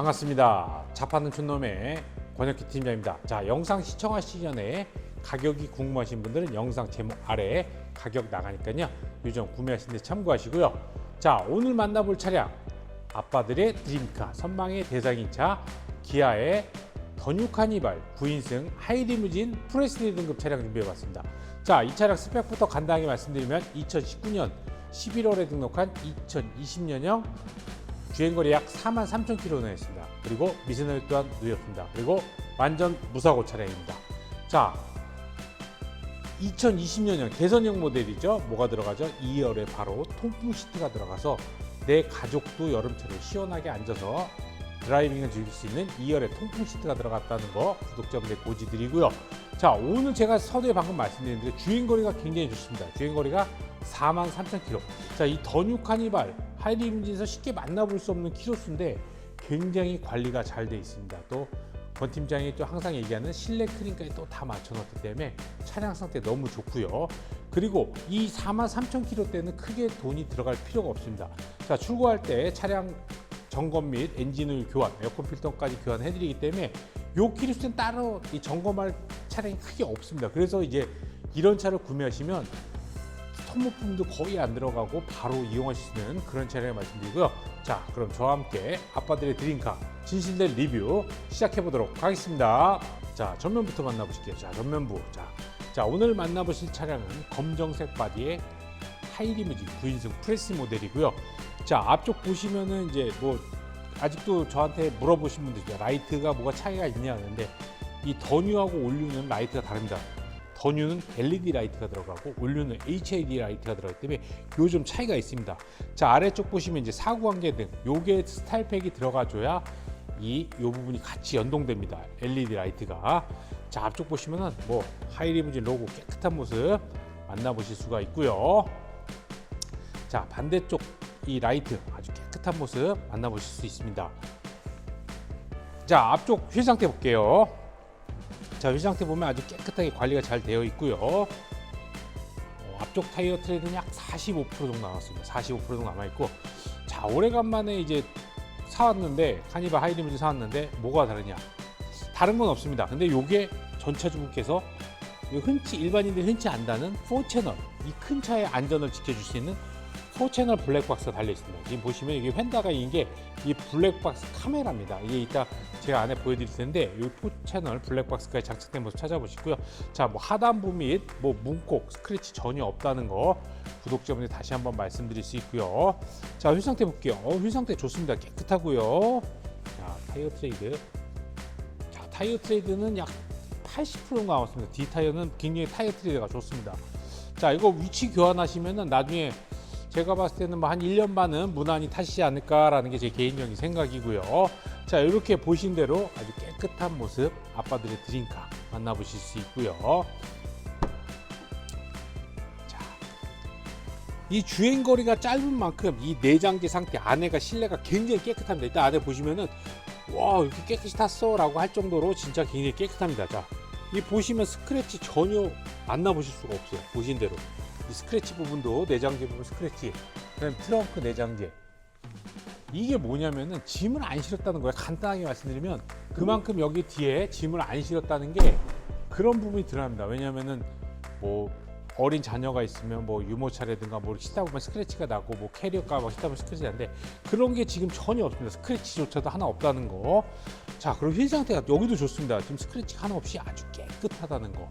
반갑습니다. 자파는 촌놈의 권혁기 팀장입니다. 자, 영상 시청하시기 전에 가격이 궁금하신 분들은 영상 제목 아래에 가격 나가니까요. 요즘 구매하시는 데 참고하시고요. 자, 오늘 만나볼 차량 아빠들의 드림카 선망의 대상인 차 기아의 더뉴 카니발 9인승 하이리무진 프레스리 등급 차량 준비해봤습니다. 자, 이 차량 스펙부터 간단하게 말씀드리면 2019년 11월에 등록한 2020년형 주행거리 약 4만 3천 킬로나 했습니다. 그리고 미세노유 또한 누렸습니다. 그리고 완전 무사고 차량입니다. 자, 2020년형 개선형 모델이죠. 뭐가 들어가죠? 2열에 바로 통풍 시트가 들어가서 내 가족도 여름철에 시원하게 앉아서 드라이빙을 즐길 수 있는 2열에 통풍 시트가 들어갔다는 거 구독자분들 고지드리고요. 자, 오늘 제가 서두에 방금 말씀드린 대로 주행거리가 굉장히 좋습니다. 주행거리가 4만 3천 킬로. 자, 이 더뉴 카니발 하이리무진에서 쉽게 만나볼 수 없는 키로수인데 굉장히 관리가 잘 돼 있습니다. 또 권 팀장이 또 항상 얘기하는 실내 크림까지 또 다 맞춰놨기 때문에 차량 상태 너무 좋고요. 그리고 이 4만 3천 킬로 때는 크게 돈이 들어갈 필요가 없습니다. 자, 출고할 때 차량 점검 및 엔진오일 교환, 에어컨 필터까지 교환해드리기 때문에 요 키로수는 따로 이 점검할 차량이 크게 없습니다. 그래서 이제 이런 차를 구매하시면 소모품도 거의 안 들어가고 바로 있는 그런 차량을 말씀드리고요. 자, 그럼 저와 함께 아빠들의 드림카 진실된 리뷰 시작해 보도록 하겠습니다. 자, 전면부터 만나보실게요. 자, 전면부. 자, 자 오늘 만나보실 차량은 검정색 바디의 하이리무진 9인승 프레스 모델이고요. 자, 앞쪽 보시면은 이제 뭐 아직도 저한테 물어보신 분들 있죠. 라이트가 뭐가 차이가 있냐 하는데 이 더뉴하고 올류는 라이트가 다릅니다. 더뉴는 LED 라이트가 들어가고 올류는 HID 라이트가 들어가기 때문에 요즘 차이가 있습니다. 자 아래쪽 보시면 이제 사구관계 등 요게 스타일팩이 들어가줘야 이 요 부분이 같이 연동됩니다. LED 라이트가 자 앞쪽 보시면은 뭐 하이리무진 로고 깨끗한 모습 만나보실 수가 있고요. 자 반대쪽 이 라이트 아주 깨끗한 모습 만나보실 수 있습니다. 자 앞쪽 휠 상태 볼게요. 자, 휠 상태 보면 아주 깨끗하게 관리가 잘 되어 있고요. 어, 앞쪽 타이어 트레드는 약 45% 정도 남았습니다. 45% 정도 남아 있고, 자 오래간만에 이제 사왔는데 카니발 하이리무진 사왔는데 뭐가 다르냐? 다른 건 없습니다. 근데 요게 전차주분께서 흔치 일반인들이 흔치 안다는 4채널 이 큰 차의 안전을 지켜줄 수 있는 4채널 블랙박스가 달려 있습니다. 지금 보시면 이게 휀다가 이게 이 블랙박스 카메라입니다. 이게 이따 제가 안에 보여드릴 텐데 이 4채널 블랙박스까지 장착된 모습 찾아보시고요. 자, 뭐 하단부 및 뭐 문콕, 스크래치 전혀 없다는 거 구독자분들 다시 한번 말씀드릴 수 있고요. 자, 휠 상태 볼게요. 어, 휠 상태 좋습니다. 깨끗하고요. 자, 타이어 트레이드. 자, 타이어 트레이드는 약 80% 정도 남았습니다. 뒤 타이어는 굉장히 타이어 트레이드가 좋습니다. 자, 이거 위치 교환하시면은 나중에 제가 봤을 때는 뭐 한 1년 반은 무난히 타시지 않을까라는 게 제 개인적인 생각이고요. 자, 이렇게 보신 대로 아주 깨끗한 모습 아빠들의 드림카 만나보실 수 있고요. 자, 이 주행 거리가 짧은 만큼 이 내장재 상태 안에가 실내가 굉장히 깨끗합니다. 일단 안에 보시면은 와 이렇게 깨끗이 탔어라고 할 정도로 진짜 굉장히 깨끗합니다. 자, 이 보시면 스크래치 전혀 만나보실 수가 없어요. 보신 대로 이 스크래치 부분도 내장재 부분 스크래치, 그다음 트렁크 내장재 이게 뭐냐면은 짐을 안 실었다는 거예요. 간단하게 말씀드리면 그만큼 여기 뒤에 짐을 안 실었다는 게 그런 부분이 드러납니다. 왜냐면은 뭐 어린 자녀가 있으면 뭐 유모차라든가 뭐 싣다 보면 스크래치가 나고 뭐 캐리어가 막 싣다 보면 스크래치 나는데 그런 게 지금 전혀 없습니다. 스크래치조차도 하나 없다는 거. 자, 그리고 휠 상태가 여기도 좋습니다. 지금 스크래치 하나 없이 아주 깨끗하다는 거.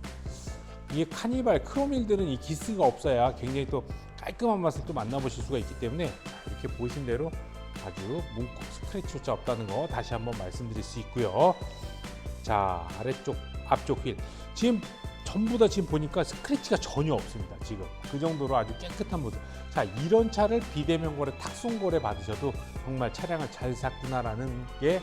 이게 카니발 크롬힐들은 이 기스가 없어야 굉장히 또 깔끔한 맛을 또 만나보실 수가 있기 때문에 이렇게 보신 대로 아주 문콕 스크래치조차 없다는 거 다시 한번 말씀드릴 수 있고요. 자 아래쪽 앞쪽 휠 지금 전부 다 지금 보니까 스크래치가 전혀 없습니다. 지금 그 정도로 아주 깨끗한 모습. 자 이런 차를 비대면 거래 탁송 거래 받으셔도 정말 차량을 잘 샀구나라는 게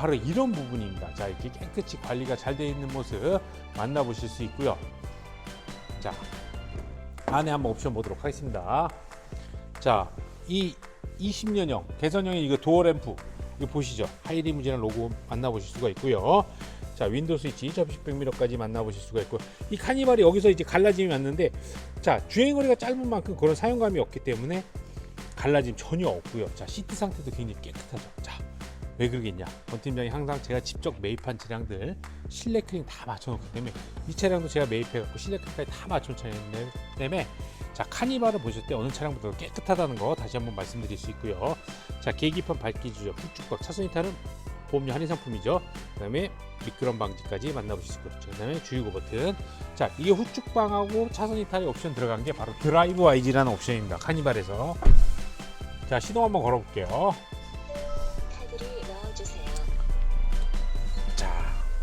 바로 이런 부분입니다. 자 이렇게 깨끗이 관리가 잘 되어 있는 모습 만나보실 수 있고요. 자 안에 한번 옵션 보도록 하겠습니다. 자, 이 20년형 개선형의 이거 도어 램프 이거 보시죠. 하이리무진한 로고 만나보실 수가 있고요. 자, 윈도우 스위치, 접식 백미러까지 만나보실 수가 있고 이 카니발이 여기서 이제 갈라짐이 왔는데 자, 주행거리가 짧은 만큼 그런 사용감이 없기 때문에 갈라짐 전혀 없고요. 자 시트 상태도 굉장히 깨끗하죠. 자. 왜 그러겠냐? 권 팀장이 항상 제가 직접 매입한 차량들 실내 클린 다 맞춰놓기 때문에 이 차량도 제가 매입해갖고 실내 클린까지 다 맞춰놓은 차량이기 때문에 자 카니발을 보실 때 어느 차량보다 깨끗하다는 거 다시 한번 말씀드릴 수 있고요. 자 계기판 밝기 조절, 후축박, 차선 이탈은 보험료 할인 상품이죠. 그 다음에 미끄럼 방지까지 만나보실 수 있고요. 그다음에 주유구 버튼. 자 이게 후축방하고 차선 이탈의 옵션 들어간 게 바로 드라이브 IG라는 옵션입니다. 카니발에서. 자 시동 한번 걸어볼게요.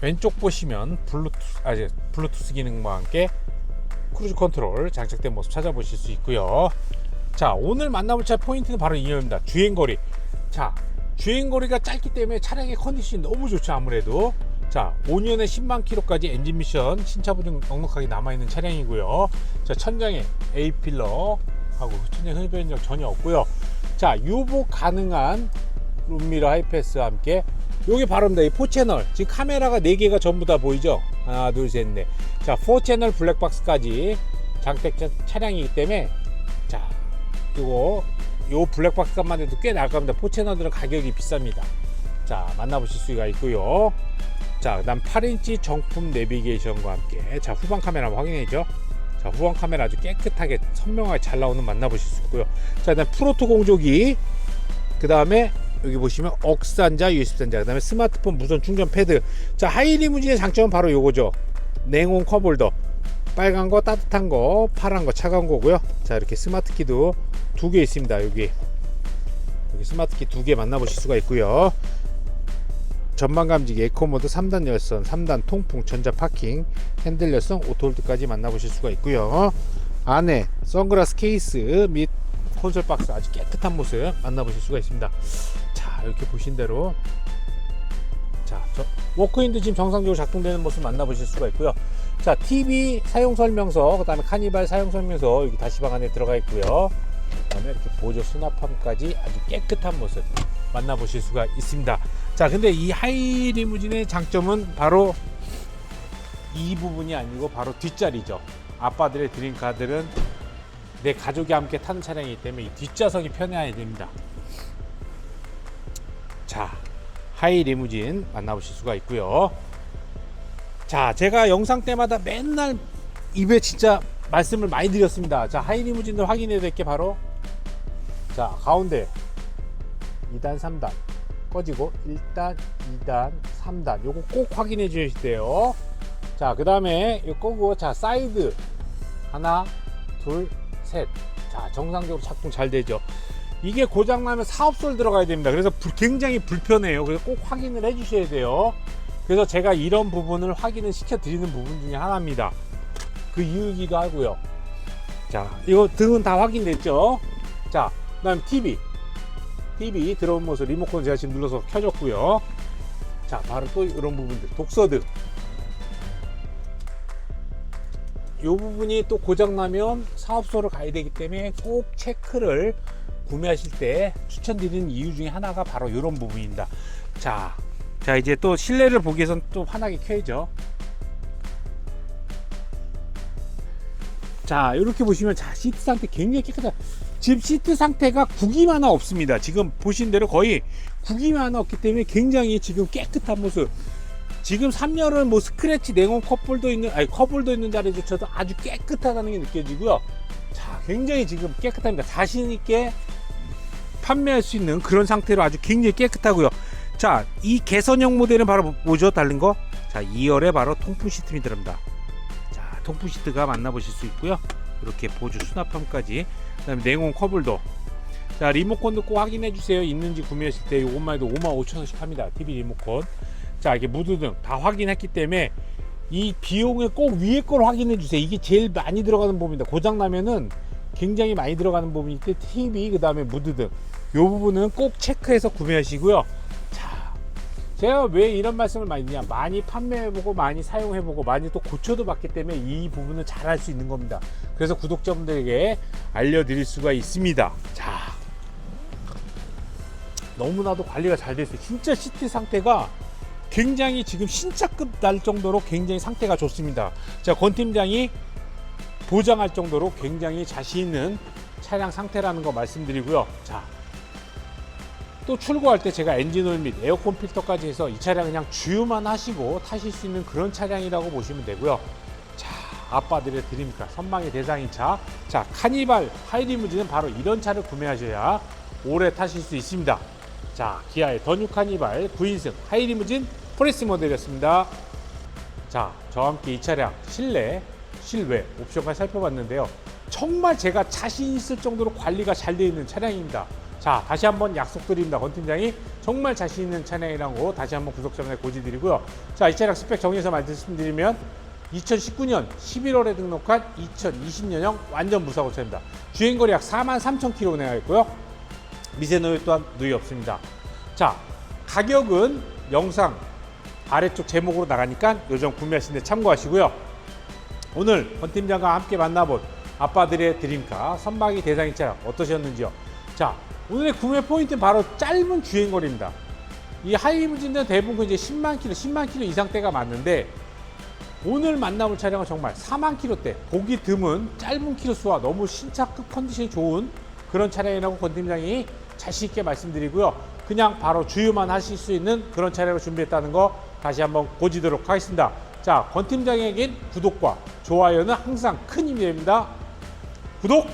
왼쪽 보시면 블루투스 아 이제 블루투스 기능과 함께 크루즈 컨트롤 장착된 모습 찾아보실 수 있고요. 자 오늘 만나볼 차 포인트는 바로 이겁니다. 주행거리. 자 주행거리가 짧기 때문에 차량의 컨디션이 너무 좋죠 아무래도. 자 5년에 10만 킬로까지 엔진 미션 신차 보증 넉넉하게 남아있는 차량이고요. 자 천장에 A 필러 하고 천장 흡연력 전혀 없고요. 자 유보 가능한 룸미러 하이패스와 함께 요게 바로입니다. 이 4채널. 지금 카메라가 4개가 전부 다 보이죠? 하나, 둘, 셋, 넷. 자, 4채널 블랙박스까지 장착 차량이기 때문에 자, 요거 요 블랙박스만 해도 꽤 나을 겁니다. 4채널들은 가격이 비쌉니다. 자, 만나보실 수가 있고요. 자, 그다음 8인치 정품 내비게이션과 함께 자, 후방 카메라 한번 확인해죠. 자, 후방 카메라 아주 깨끗하게 선명하게 잘 나오는 만나보실 수 있고요. 자, 그다음 프로토 공조기 그 다음에 여기 보시면 억산자, USB산자, 그 다음에 스마트폰 무선 충전 패드. 자, 하이리무진의 장점은 바로 요거죠. 냉온 컵홀더. 빨간 거, 따뜻한 거, 파란 거, 차가운 거고요. 자, 이렇게 스마트 키도 두 개 있습니다. 여기. 여기 스마트 키 두 개 만나보실 수가 있고요. 전방 감지기, 에코 모드, 3단 열선, 3단 통풍, 전자 파킹, 핸들 열선, 오토홀드까지 만나보실 수가 있고요. 안에 선글라스 케이스 및 콘솔 박스 아주 깨끗한 모습 만나보실 수가 있습니다. 자 이렇게 보신 대로 자 저, 워크인도 지금 정상적으로 작동되는 모습 만나보실 수가 있고요. 자 TV 사용 설명서 그 다음에 카니발 사용 설명서 여기 다시방 안에 들어가 있고요. 그 다음에 이렇게 보조 수납함까지 아주 깨끗한 모습 만나보실 수가 있습니다. 자 근데 이 하이 리무진의 장점은 바로 이 부분이 아니고 바로 뒷자리죠. 아빠들의 드림카들은 내 가족이 함께 타는 차량이기 때문에 이 뒷좌석이 편해야 됩니다. 하이 리무진 만나보실 수가 있고요. 자, 제가 영상 때마다 맨날 입에 진짜 말씀을 많이 드렸습니다. 자, 하이 리무진을 확인해야 될 게 바로 자, 가운데 2단, 3단 꺼지고 1단, 2단, 3단 요거 꼭 확인해 돼요. 자, 그 다음에 이거 끄고 자, 사이드 하나, 둘, 셋. 자, 정상적으로 작동 잘 되죠. 이게 고장나면 사업소를 들어가야 됩니다. 그래서 불- 굉장히 불편해요. 그래서 꼭 확인을 해 주셔야 돼요. 그래서 제가 이런 부분을 확인을 시켜 드리는 부분 중에 하나입니다. 그 이유이기도 하고요. 자, 이거 등은 다 확인됐죠? 자, 그 다음 TV. TV 들어온 모습 리모컨 제가 지금 눌러서 켜졌고요. 자, 바로 또 이런 부분들. 독서등. 이 부분이 또 고장나면 사업소로 가야 되기 때문에 꼭 체크를 구매하실 때 추천드리는 이유 중에 하나가 바로 이런 부분입니다. 자, 자 이제 또 실내를 보기 위해서는 또 환하게 켜야죠. 자, 이렇게 보시면 자 시트 상태 굉장히 깨끗한. 지금 시트 상태가 구김 하나 없습니다. 지금 보신 대로 거의 구김 하나 없기 때문에 굉장히 지금 깨끗한 모습. 지금 3열은 뭐 스크래치 냉온 컵홀더 있는 아니 컵홀더 있는 자리조차도 아주 깨끗하다는 게 느껴지고요. 자, 굉장히 지금 깨끗합니다. 자신 있게 판매할 수 있는 그런 상태로 아주 굉장히 깨끗하고요. 자, 이 개선형 모델은 바로 뭐죠? 달린 거? 자, 2열에 바로 통풍 시트이 들어갑니다. 자, 통풍 시트가 만나보실 수 있고요. 이렇게 보조 수납함까지. 그다음에 냉온 컵홀더. 자, 리모컨도 꼭 확인해 주세요. 있는지 구매하실 때 이것만 해도 5만 5천 원씩 합니다. TV 리모컨. 자, 이게 무드등 다 확인했기 때문에 이 비용을 꼭 위에 걸 확인해 주세요. 이게 제일 많이 들어가는 부분입니다. 고장 나면은 굉장히 많이 들어가는 부분이 때 TV 그다음에 무드등 이 부분은 꼭 체크해서 구매하시고요. 자, 제가 왜 이런 말씀을 많이 드냐? 많이 판매해보고 많이 사용해보고 많이 또 고쳐도 봤기 때문에 이 부분을 잘 할 수 있는 겁니다. 그래서 구독자분들에게 알려드릴 수가 있습니다. 자, 너무나도 관리가 잘 됐어요. 진짜 시트 상태가 굉장히 지금 신차급 날 정도로 굉장히 상태가 좋습니다. 자, 권 팀장이 보장할 정도로 굉장히 자신 있는 차량 상태라는 거 말씀드리고요. 자, 또 출고할 때 제가 엔진오일 및 에어컨 필터까지 해서 이 차량 그냥 주유만 하시고 타실 수 있는 그런 차량이라고 보시면 되고요. 자, 아빠들의 드림카 선망의 대상인 차. 자, 카니발 하이리무진은 바로 이런 차를 구매하셔야 오래 타실 수 있습니다. 자, 기아의 더뉴 카니발 9인승 하이리무진 프레스 모델이었습니다. 자, 저와 함께 이 차량 실내, 실외 옵션까지 살펴봤는데요. 정말 제가 자신 있을 정도로 관리가 잘 되어 있는 차량입니다. 자, 다시 한번 약속드립니다. 권 팀장이 정말 자신 있는 차량이라고 다시 한번 구독자분에 고지드리고요. 자, 이 차량 스펙 정리해서 말씀드리면 2019년 11월에 등록한 2020년형 완전 무사고 차입니다. 주행거리 약 4만 3천 킬로 운행하였고요. 미세 노유 또한 누이 없습니다. 자, 가격은 영상 아래쪽 제목으로 나가니까 요점 구매하시는데 참고하시고요. 오늘 권 팀장과 함께 만나본 아빠들의 드림카 선박이 대상인 차량 어떠셨는지요? 자, 오늘의 구매 포인트는 바로 짧은 주행거리입니다. 이 하이리무진은 대부분 이제 10만 킬로, 10만 킬로 이상대가 많은데 오늘 만나볼 차량은 정말 4만 킬로대 보기 드문 짧은 키로 수와 너무 신차급 컨디션이 좋은 그런 차량이라고 권 팀장이 자신 있게 말씀드리고요. 그냥 바로 주유만 하실 수 있는 그런 차량을 준비했다는 거 다시 한번 고지도록 하겠습니다. 자, 권 팀장에겐 구독과 좋아요는 항상 큰 힘이 됩니다. 구독,